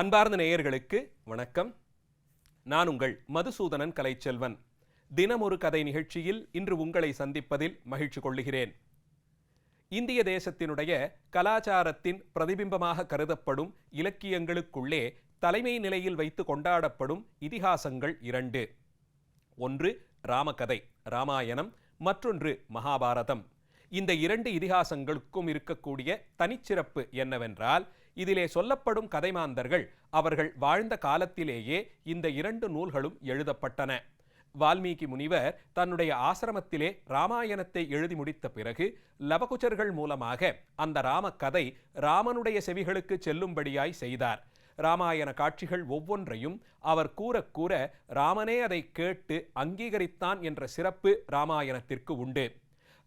அன்பார்ந்த நேயர்களுக்கு வணக்கம். நான் உங்கள் மதுசூதனன் கலைச்செல்வன். தினமொரு கதை நிகழ்ச்சியில் இன்று உங்களை சந்திப்பதில் மகிழ்ச்சி கொள்ளுகிறேன் இந்திய தேசத்தினுடைய கலாச்சாரத்தின் பிரதிபிம்பமாக கருதப்படும் இலக்கியங்களுக்குள்ளே தலைமை நிலையில் வைத்து கொண்டாடப்படும் இதிகாசங்கள் இரண்டு. ஒன்று ராமகதை ராமாயணம் மற்றொன்று மகாபாரதம். இந்த இரண்டு இதிகாசங்களுக்கும் இருக்கக்கூடிய தனிச்சிறப்பு என்னவென்றால் இதிலே சொல்லப்படும் கதைமாந்தர்கள் அவர்கள் வாழ்ந்த காலத்திலேயே இந்த இரண்டு நூல்களும் எழுதப்பட்டன. வால்மீகி முனிவர் தன்னுடைய ஆசிரமத்திலே ராமாயணத்தை எழுதி முடித்த பிறகு லவகுச்சர்கள் மூலமாக அந்த ராமகதை ராமனுடைய செவிகளுக்கு செல்லும்படியாய் செய்தார். ராமாயண காட்சிகள் ஒவ்வொன்றையும் அவர் கூற கூற ராமனே அதை கேட்டு அங்கீகரித்தான் என்ற சிறப்பு ராமாயணத்திற்கு உண்டு.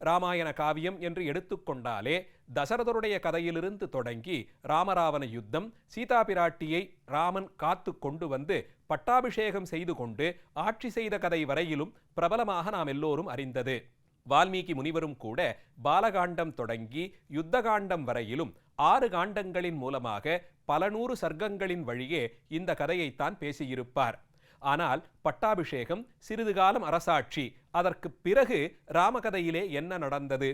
ராமாயண காவியம் என்று எடுத்துக்கொண்டாலே தசரதருடைய கதையிலிருந்து தொடங்கி ராமராவண யுத்தம் சீதா பிராட்டியை ராமன் காத்து கொண்டு வந்து பட்டாபிஷேகம் செய்து கொண்டு ஆட்சி செய்த கதை வரையிலும் பிரபலமாக நாம் எல்லோரும் அறிந்தது. வால்மீகி முனிவரும் கூட பாலகாண்டம் தொடங்கி யுத்தகாண்டம் வரையிலும் ஆறு காண்டங்களின் மூலமாக பல நூறு சர்க்கங்களின் வழியே இந்த கதையைத்தான் பேசியிருப்பார். ஆனால் பட்டாபிஷேகம் சிறிது காலம் அரசாட்சி. அதற்கு பிறகு ராமகதையிலே என்ன நடந்தது?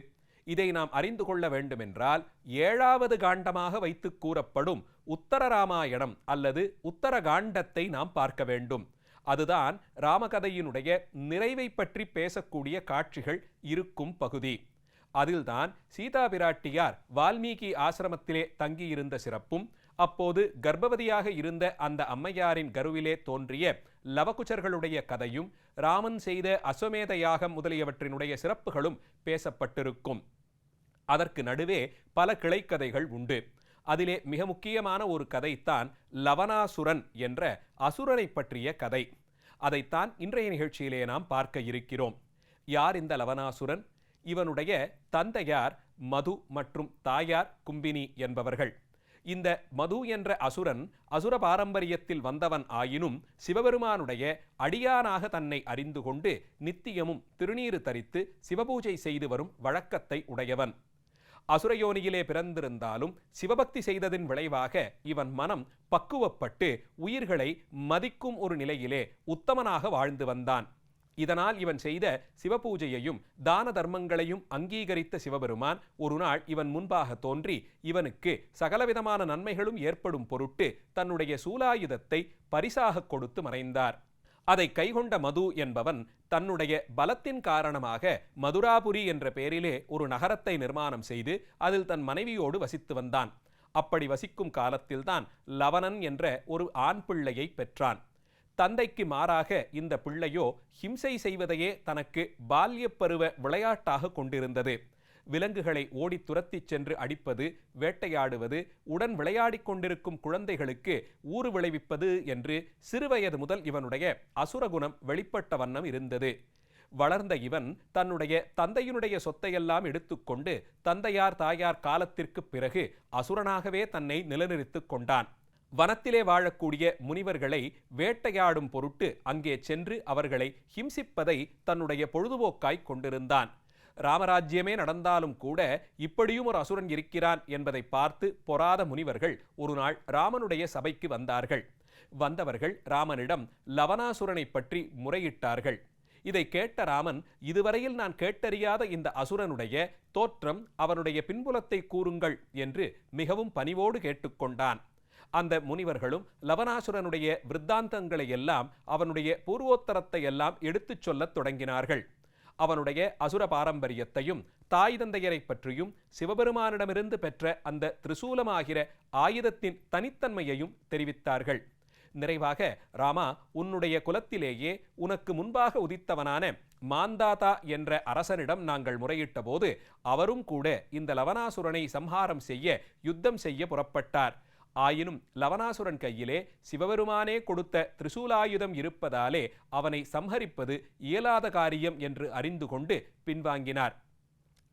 இதை நாம் அறிந்து கொள்ள வேண்டுமென்றால் ஏழாவது காண்டமாக வைத்து கூறப்படும் உத்தர ராமாயணம் அல்லது உத்தர காண்டத்தை நாம் பார்க்க வேண்டும். அதுதான் ராமகதையினுடைய நிறைவை பற்றி பேசக்கூடிய காட்சிகள் இருக்கும் பகுதி. அதில்தான் சீதா பிராட்டியார் வால்மீகி ஆசிரமத்திலே தங்கியிருந்த சிறப்பும் அப்போது கர்ப்பவதியாக இருந்த அந்த அம்மையாரின் கருவிலே தோன்றிய லவகுச்சர்களுடைய கதையும் ராமன் செய்த அஸ்வமேத யாகம் முதலியவற்றினுடைய சிறப்புகளும் பேசப்பட்டிருக்கும். அதற்கு நடுவே பல கிளைக்கதைகள் உண்டு. அதிலே மிக முக்கியமான ஒரு கதைத்தான் லவனாசுரன் என்ற அசுரனை பற்றிய கதை. அதைத்தான் இன்றைய நிகழ்ச்சியிலே நாம் பார்க்க இருக்கிறோம். யார் இந்த லவனாசுரன் இவனுடைய தந்தையார் மது மற்றும் தாயார் கும்பினி என்பவர்கள். இந்த மது என்ற அசுரன் அசுர பாரம்பரியத்தில் வந்தவன் ஆயினும் சிவபெருமானுடைய அடியானாக தன்னை அறிந்து கொண்டு நித்தியமும் திருநீறு தரித்து சிவபூஜை செய்து வரும் வழக்கத்தை உடையவன். அசுரயோனியிலே பிறந்திருந்தாலும் சிவபக்தி செய்ததின் விளைவாக இவன் மனம் பக்குவப்பட்டு உயிர்களை மதிக்கும் ஒரு நிலையிலே உத்தமனாக வாழ்ந்து வந்தான். இதனால் இவன் செய்த சிவபூஜையையும் தான தர்மங்களையும் அங்கீகரித்த சிவபெருமான் ஒரு நாள் இவன் முன்பாக தோன்றி இவனுக்கு சகலவிதமான நன்மைகளும் ஏற்படும் பொருட்டு தன்னுடைய சூலாயுதத்தை பரிசாக கொடுத்து மறைந்தார். அதை கைகொண்ட மது என்பவன் தன்னுடைய பலத்தின் காரணமாக மதுராபுரி என்ற பெயரிலே ஒரு நகரத்தை நிர்மாணம் செய்து அதில் தன் மனைவியோடு வசித்து வந்தான். அப்படி வசிக்கும் காலத்தில்தான் லவணன் என்ற ஒரு ஆண் பிள்ளையை பெற்றான். தந்தைக்கு மாறாக இந்த பிள்ளையோ ஹிம்சை செய்வதையே தனக்கு பால்ய பருவ விளையாட்டாக கொண்டிருந்தது. விலங்குகளை ஓடி துரத்திச் சென்று அடிப்பது வேட்டையாடுவது உடன் விளையாடிக் கொண்டிருக்கும் குழந்தைகளுக்கு ஊறு விளைவிப்பது என்று சிறுவயது முதல் இவனுடைய அசுரகுணம் வெளிப்பட்ட வண்ணம் இருந்தது. வளர்ந்த இவன் தன்னுடைய தந்தையினுடைய சொத்தையெல்லாம் எடுத்துக்கொண்டு தந்தையார் தாயார் காலத்திற்கு பிறகு அசுரனாகவே தன்னை நிலைநிறுத்திக் கொண்டான். வனத்திலே வாழக்கூடிய முனிவர்களை வேட்டையாடும் பொருட்டு அங்கே சென்று அவர்களை ஹிம்சிப்பதை தன்னுடைய பொழுதுபோக்காய் கொண்டிருந்தான். ராமராஜ்யமே நடந்தாலும் கூட இப்படியும் ஒரு அசுரன் இருக்கிறான் என்பதை பார்த்து பொறாத முனிவர்கள் ஒரு நாள் ராமனுடைய சபைக்கு வந்தார்கள். வந்தவர்கள் ராமனிடம் லவனாசுரனை பற்றி முறையிட்டார்கள். இதை கேட்ட ராமன் இதுவரையில் நான் கேட்டறியாத இந்த அசுரனுடைய தோற்றம் அவனுடைய பின்புலத்தை கூறுங்கள் என்று மிகவும் பணிவோடு கேட்டுக்கொண்டான். அந்த முனிவர்களும் லவனாசுரனுடைய விருத்தாந்தங்களை எல்லாம் அவனுடைய பூர்வோத்தரத்தை எல்லாம் எடுத்துச் சொல்லத் தொடங்கினார்கள். அவனுடைய அசுர பாரம்பரியத்தையும் தாய் தந்தையரை பற்றியும் சிவபெருமானிடமிருந்து பெற்ற அந்த திரிசூலமாகிற ஆயுதத்தின் தனித்தன்மையையும் தெரிவித்தார்கள். நிறைவாக ராமா உன்னுடைய குலத்திலேயே உனக்கு முன்பாக உதித்தவனான மாந்தாதா என்ற அரசனிடம் நாங்கள் முறையிட்ட போது அவரும் கூட இந்த லவனாசுரனை சம்ஹாரம் செய்ய யுத்தம் செய்ய புறப்பட்டார். ஆயினும் லவனாசுரன் கையிலே சிவபெருமானே கொடுத்த திரிசூலாயுதம் இருப்பதாலே அவனை சம்ஹரிப்பது இயலாத காரியம் என்று அறிந்து கொண்டு பின்வாங்கினார்.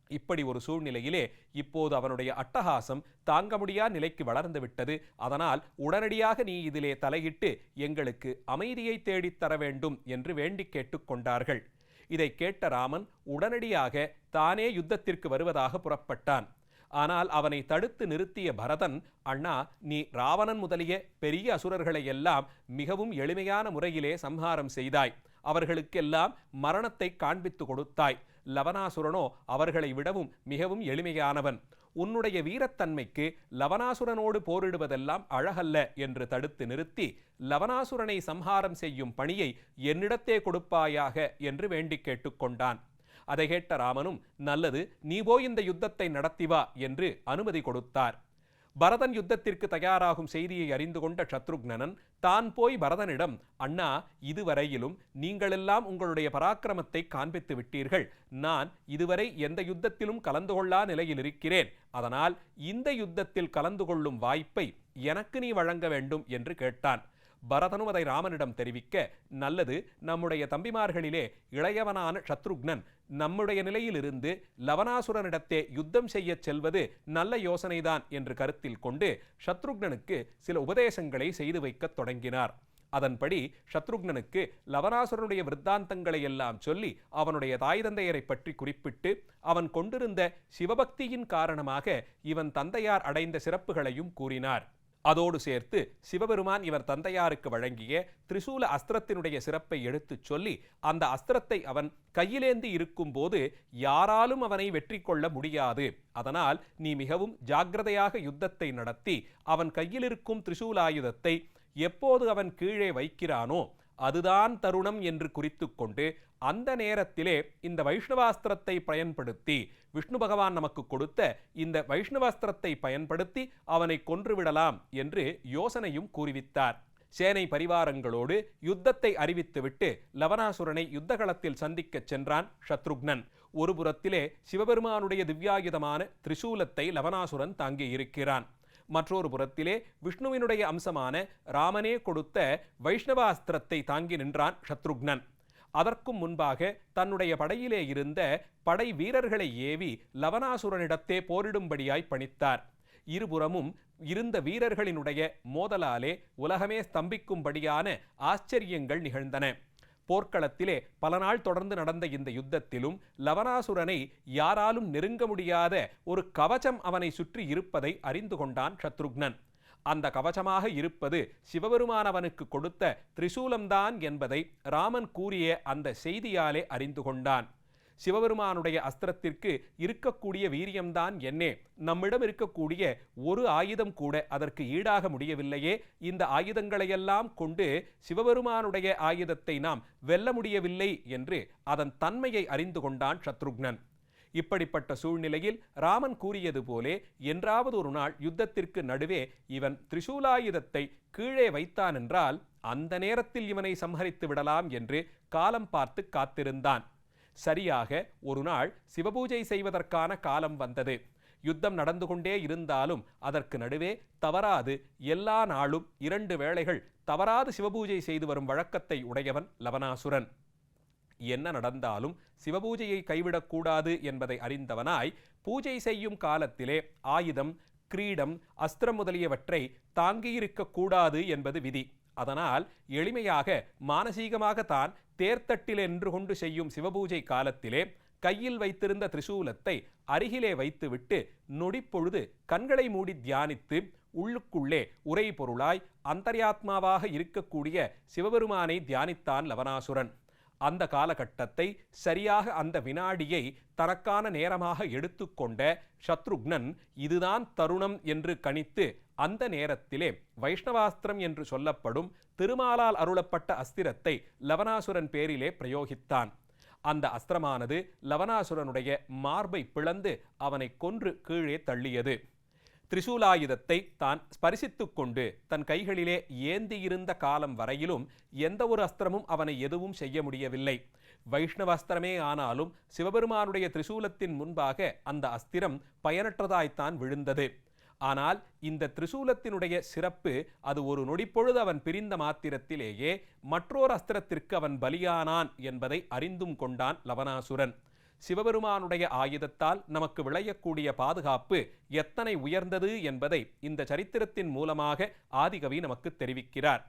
இப்படி ஒரு சூழ்நிலையிலே இப்போது அவனுடைய அட்டகாசம் தாங்க முடியா நிலைக்கு வளர்ந்துவிட்டது அதனால் உடனடியாக நீ இதிலே தலையிட்டு எங்களுக்கு அமைதியை தேடித்தர வேண்டும் என்று வேண்டிக் கேட்டுக்கொண்டார்கள் இதை கேட்ட ராமன் உடனடியாக தானே யுத்தத்திற்கு வருவதாக புறப்பட்டான். ஆனால் அவனை தடுத்து நிறுத்திய பரதன் அண்ணா நீ ராவணன் முதலிய பெரிய அசுரர்களை எல்லாம் மிகவும் எளிமையான முறையிலே சம்ஹாரம் செய்தாய். அவர்களுக்கெல்லாம் மரணத்தை காண்பித்து கொடுத்தாய். லவனாசுரனோ அவர்களை விடவும் மிகவும் எளிமையானவன். உன்னுடைய வீரத்தன்மைக்கு லவனாசுரனோடு போரிடுவதெல்லாம் அழகல்ல என்று தடுத்து நிறுத்தி லவனாசுரனை சம்ஹாரம் செய்யும் பணியை என்னிடத்தே கொடுப்பாயாக என்று வேண்டிக் கேட்டுக்கொண்டான் அதை கேட்ட ராமனும் நல்லது நீ போய் இந்த யுத்தத்தை நடத்தி வா என்று அனுமதி கொடுத்தார். பரதன் யுத்தத்திற்கு தயாராகும் செய்தியை அறிந்து கொண்ட சத்ருக்னன் தான் போய் பரதனிடம் அண்ணா இதுவரையிலும் நீங்களெல்லாம் உங்களுடைய பராக்கிரமத்தை காண்பித்து விட்டீர்கள். நான் இதுவரை எந்த யுத்தத்திலும் கலந்து கொள்ளா நிலையில் இருக்கிறேன். அதனால் இந்த யுத்தத்தில் கலந்து கொள்ளும் வாய்ப்பை எனக்கு நீ வழங்க வேண்டும் என்று கேட்டான். பரதனும் அதை ராமனிடம் தெரிவிக்க நல்லது நம்முடைய தம்பிமார்களிலே இளையவனான சத்ருக்னன் நம்முடைய நிலையிலிருந்து லவனாசுரனிடத்தே யுத்தம் செய்யச் செல்வது நல்ல யோசனைதான் என்று கருத்தில் கொண்டு சத்ருக்னனுக்கு சில உபதேசங்களை செய்து வைக்கத் தொடங்கினார். அதன்படி சத்ருக்னனுக்கு லவனாசுரனுடைய விருத்தாந்தங்களை எல்லாம் சொல்லி அவனுடைய தாய் தந்தையரை பற்றி குறிப்பிட்டு அவன் கொண்டிருந்த சிவபக்தியின் காரணமாக இவன் தந்தையார் அடைந்த சிறப்புகளையும் கூறினார். அதோடு சேர்த்து சிவபெருமான் இவர் தந்தையாருக்கு வழங்கிய திரிசூல அஸ்திரத்தினுடைய சிறப்பை எடுத்துச் சொல்லி அந்த அஸ்திரத்தை அவன் கையிலேந்தி இருக்கும்போது யாராலும் அவனை வெற்றி கொள்ள முடியாது. அதனால் நீ மிகவும் ஜாக்கிரதையாக யுத்தத்தை நடத்தி அவன் கையில் இருக்கும் திரிசூலாயுதத்தை எப்போது அவன் கீழே வைக்கிறானோ அதுதான் தருணம் என்று குறித்து கொண்டு அந்த நேரத்திலே இந்த வைஷ்ணவாஸ்திரத்தை பயன்படுத்தி விஷ்ணு பகவான் நமக்கு கொடுத்த இந்த வைஷ்ணவாஸ்திரத்தை பயன்படுத்தி அவனை கொன்றுவிடலாம் என்று யோசனையும் கூறிவித்தார். சேனை பரிவாரங்களோடு யுத்தத்தை அறிவித்துவிட்டு லவனாசுரனை யுத்தகளத்தில் சந்திக்கச் சென்றான் சத்ருக்னன். ஒரு புறத்திலே சிவபெருமானுடைய திவ்யாயுதமான திரிசூலத்தை லவனாசுரன் தாங்கியிருக்கிறான். மற்றொரு புறத்திலே விஷ்ணுவினுடைய அம்சமான ராமனே கொடுத்த வைஷ்ணவாஸ்திரத்தை தாங்கி நின்றான் சத்ருக்னன். அதற்கும் முன்பாக தன்னுடைய படையிலே இருந்த படை வீரர்களை ஏவி லவனாசுரனிடத்தே போரிடும்படியாய் பணித்தார். இருபுறமும் இருந்த வீரர்களினுடைய மோதலாலே உலகமே ஸ்தம்பிக்கும்படியான ஆச்சரியங்கள் நிகழ்ந்தன. போர்க்களத்திலே பல நாள் தொடர்ந்து நடந்த இந்த யுத்தத்திலும் லவனாசுரனை யாராலும் நெருங்க முடியாத ஒரு கவச்சம் அவனை சுற்றி இருப்பதை அறிந்து கொண்டான் சத்ருக்னன். அந்த கவச்சமாக இருப்பது சிவபெருமானவனுக்கு கொடுத்த திரிசூலம்தான் என்பதை ராமன் கூறிய அந்த செய்தியாலே அறிந்து கொண்டான். சிவபெருமானுடைய அஸ்திரத்திற்கு இருக்கக்கூடிய வீரியம்தான் என்னே. நம்மிடம் இருக்கக்கூடிய ஒரு ஆயுதம் கூட அதற்கு ஈடாக முடியவில்லையே. இந்த ஆயுதங்களையெல்லாம் கொண்டு சிவபெருமானுடைய ஆயுதத்தை நாம் வெல்ல முடியவில்லை என்று அதன் தன்மையை அறிந்து கொண்டான் சத்ருக்னன். இப்படிப்பட்ட சூழ்நிலையில் ராமன் கூறியது போலே என்றாவது ஒரு நாள் யுத்தத்திற்கு நடுவே இவன் திரிசூலாயுதத்தை கீழே வைத்தான் என்றால் அந்த நேரத்தில் இவனை சம்ஹரித்து விடலாம் என்று காலம் பார்த்து காத்திருந்தான். சரியாக ஒரு நாள் சிவபூஜை செய்வதற்கான காலம் வந்தது. யுத்தம் நடந்து கொண்டே இருந்தாலும் அதற்கு நடுவே தவறாது. எல்லா நாளும் இரண்டு வேளைகள் தவறாது சிவபூஜை செய்து வரும் வழக்கத்தை உடையவன் லவனாசுரன் என்ன நடந்தாலும் சிவபூஜையை கைவிடக்கூடாது என்பதை அறிந்தவனாய் பூஜை செய்யும் காலத்திலே ஆயுதம் கிரீடம் அஸ்திரம் முதலியவற்றை தாங்கியிருக்கக்கூடாது என்பது விதி. அதனால் எளிமையாக மானசீகமாகத்தான் தேர்த்தட்டில் என்று கொண்டு செய்யும் சிவபூஜை காலத்திலே கையில் வைத்திருந்த திரிசூலத்தை அருகிலே வைத்துவிட்டு நொடிப்பொழுது கண்களை மூடி தியானித்து உள்ளுக்குள்ளே உரை பொருளாய் அந்தர்யாத்மாவாக இருக்கக்கூடிய சிவபெருமானை தியானித்தான் லவனாசுரன். அந்த காலகட்டத்தை சரியாக அந்த வினாடியை தனக்கான நேரமாக எடுத்துக்கொண்ட சத்ருக்னன் இதுதான் தருணம் என்று கணித்து அந்த நேரத்திலே வைஷ்ணவாஸ்திரம் என்று சொல்லப்படும் திருமாலால் அருளப்பட்ட அஸ்திரத்தை லவனாசுரன் பேரிலே பிரயோகித்தான். அந்த அஸ்திரமானது லவனாசுரனுடைய மார்பை பிளந்து அவனை கொன்று கீழே தள்ளியது. திரிசூலாயுதத்தை தான் ஸ்பரிசித்து கொண்டு தன் கைகளிலே ஏந்தியிருந்த காலம் வரையிலும் எந்த ஒரு அஸ்திரமும் அவனை எதுவும் செய்ய முடியவில்லை. வைஷ்ணவ அஸ்திரமே ஆனாலும் சிவபெருமானுடைய திரிசூலத்தின் முன்பாக அந்த அஸ்திரம் பயனற்றதாய்த்தான் விழுந்தது. ஆனால் இந்த திரிசூலத்தினுடைய சிறப்பு அது ஒரு நொடிப்பொழுது அவன் பிரிந்த மாத்திரத்திலேயே மற்றொரு அஸ்திரத்திற்கு அவன் பலியானான் என்பதை அறிந்தும் கொண்டான் லவனாசுரன் சிவபெருமானுடைய ஆயுதத்தால் நமக்கு விளையக்கூடிய பாதுகாப்பு எத்தனை உயர்ந்தது என்பதை இந்த சரித்திரத்தின் மூலமாக ஆதிகவி நமக்கு தெரிவிக்கிறார்.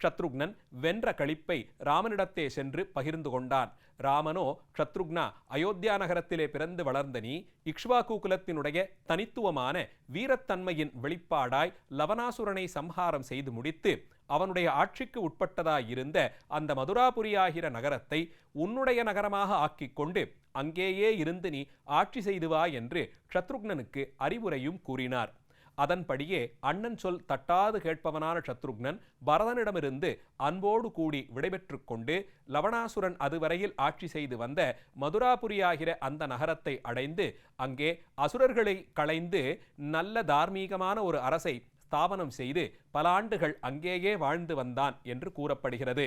சத்ருக்னன் வென்ற களிப்பை ராமனிடத்தே சென்று பகிர்ந்து கொண்டான். ராமனோ சத்ருக்னா அயோத்தியா நகரத்திலே பிறந்து வளர்ந்த நீ இக்ஷ்வாகு குலத்தினுடைய தனித்துவமான வீரத்தன்மையின் வெளிப்பாடாய் லவனாசுரனை சம்ஹாரம் செய்து முடித்து அவனுடைய ஆட்சிக்கு உட்பட்டதாயிருந்த அந்த மதுராபுரியாகிற நகரத்தை உன்னுடைய நகரமாக ஆக்கிக் கொண்டு அங்கேயே இருந்து நீ ஆட்சி செய்து வா என்று சத்ருக்னனுக்கு அறிவுரையும் கூறினார். அதன்படியே அண்ணன் சொல் தட்டாது கேட்பவனான சத்ருக்னன் பரதனிடமிருந்து அன்போடு கூடி விடைபெற்று கொண்டு லவணாசுரன் அதுவரையில் ஆட்சி செய்து வந்த மதுராபுரியாகிற அந்த நகரத்தை அடைந்து அங்கே அசுரர்களை களைந்து நல்ல தார்மீகமான ஒரு அரசை ஸ்தாபனம் செய்து பல ஆண்டுகள் அங்கேயே வாழ்ந்து வந்தான் என்று கூறப்படுகிறது.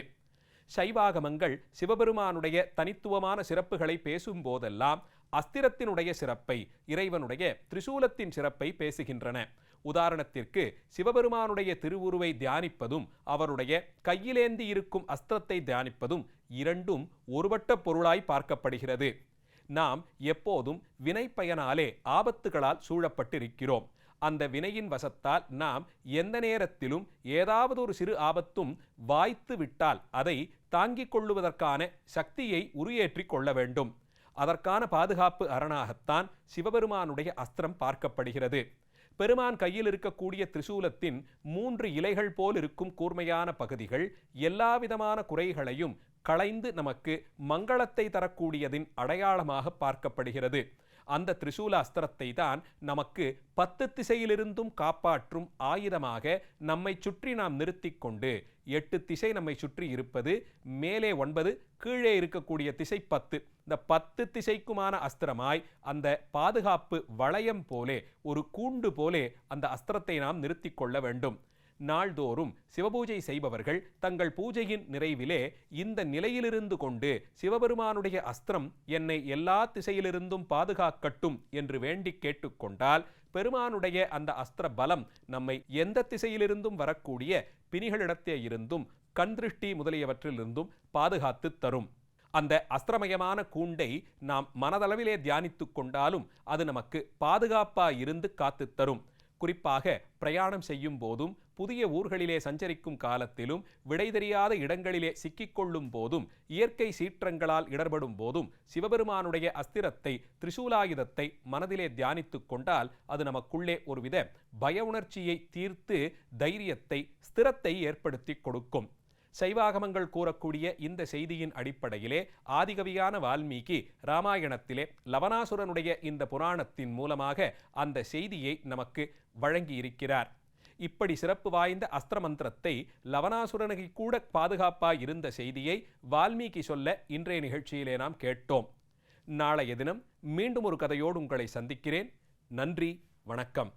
சைவாகமங்கள் சிவபெருமானுடைய தனித்துவமான சிறப்புகளை பேசும் போதெல்லாம் அஸ்திரத்தினுடைய சிறப்பை இறைவனுடைய திரிசூலத்தின் சிறப்பை பேசுகின்றன. உதாரணத்திற்கு சிவபெருமானுடைய திருவுருவை தியானிப்பதும் அவருடைய கையிலேந்தி இருக்கும் அஸ்திரத்தை தியானிப்பதும் இரண்டும் ஒருவட்ட பொருளாய் பார்க்கப்படுகிறது. நாம் எப்போதும் வினை பயனாலே ஆபத்துகளால் சூழப்பட்டிருக்கிறோம். அந்த வினையின் வசத்தால் நாம் எந்த நேரத்திலும் ஏதாவது ஒரு சிறு ஆபத்தும் வாய்த்து விட்டால் அதை தாங்கிக் கொள்ளுவதற்கான சக்தியை உருயேற்றிக் கொள்ள வேண்டும். அதற்கான பாதுகாப்பு அரணாகத்தான் சிவபெருமானுடைய அஸ்திரம் பார்க்கப்படுகிறது. பெருமான் கையில் இருக்கக்கூடிய திரிசூலத்தின் மூன்று இலைகள் போல் இருக்கும் கூர்மையான பகுதிகள் எல்லாவிதமான குறைகளையும் களைந்து நமக்கு மங்களத்தை தரக்கூடியதின் அடையாளமாக பார்க்கப்படுகிறது. அந்த திரிசூல அஸ்திரத்தை தான் நமக்கு பத்து திசையிலிருந்தும் காப்பாற்றும் ஆயுதமாக நம்மை சுற்றி நாம் நிறுத்தி கொண்டு எட்டு திசை நம்மை சுற்றி இருப்பது மேலே ஒன்பது கீழே இருக்கக்கூடிய திசை பத்து. இந்த பத்து திசைக்குமான அஸ்திரமாய் அந்த பாதுகாப்பு வளையம் போலே ஒரு கூண்டு போலே அந்த அஸ்திரத்தை நாம் நிறுத்தி கொள்ள வேண்டும். நாள்தோறும் சிவபூஜை செய்பவர்கள் தங்கள் பூஜையின் நிறைவிலே இந்த நிலையிலிருந்து கொண்டு சிவபெருமானுடைய அஸ்திரம் என்னை எல்லா திசையிலிருந்தும் பாதுகாக்கட்டும் என்று வேண்டி கேட்டுக்கொண்டால் பெருமானுடைய அந்த அஸ்திர பலம் நம்மை எந்த திசையிலிருந்தும் வரக்கூடிய பிணிகளிடத்தே இருந்தும் கண் திருஷ்டி முதலியவற்றிலிருந்தும் பாதுகாத்து தரும். அந்த அஸ்திரமயமான கூண்டை நாம் மனதளவிலே தியானித்து கொண்டாலும் அது நமக்கு பாதுகாப்பாக இருந்து காத்து தரும். குறிப்பாக பிரயாணம் செய்யும் போதும் புதிய ஊர்களிலே சஞ்சரிக்கும் காலத்திலும் விடை தெரியாத இடங்களிலே சிக்கிக்கொள்ளும் போதும் இயற்கை சீற்றங்களால் இடர்படும் போதும் சிவபெருமானுடைய அஸ்திரத்தை திரிசூலாயுதத்தை மனதிலே தியானித்து கொண்டால் அது நமக்குள்ளே ஒருவித பய உணர்ச்சியை தீர்த்து தைரியத்தை ஸ்திரத்தை ஏற்படுத்தி கொடுக்கும். சைவாகமங்கள் கூறக்கூடிய இந்த செய்தியின் அடிப்படையிலே ஆதிகவியான வால்மீகி ராமாயணத்திலே லவனாசுரனுடைய இந்த புராணத்தின் மூலமாக அந்த செய்தியை நமக்கு வழங்கியிருக்கிறார். இப்படி சிறப்பு வாய்ந்த அஸ்திர மந்திரத்தை லவனாசுரனுக்கு கூட பாதுகாப்பாய் இருந்த செய்தியை வால்மீகி சொல்ல இன்றைய நிகழ்ச்சியிலே நாம் கேட்டோம். நாளைய தினம் மீண்டும் ஒரு கதையோடு உங்களை சந்திக்கிறேன். நன்றி வணக்கம்.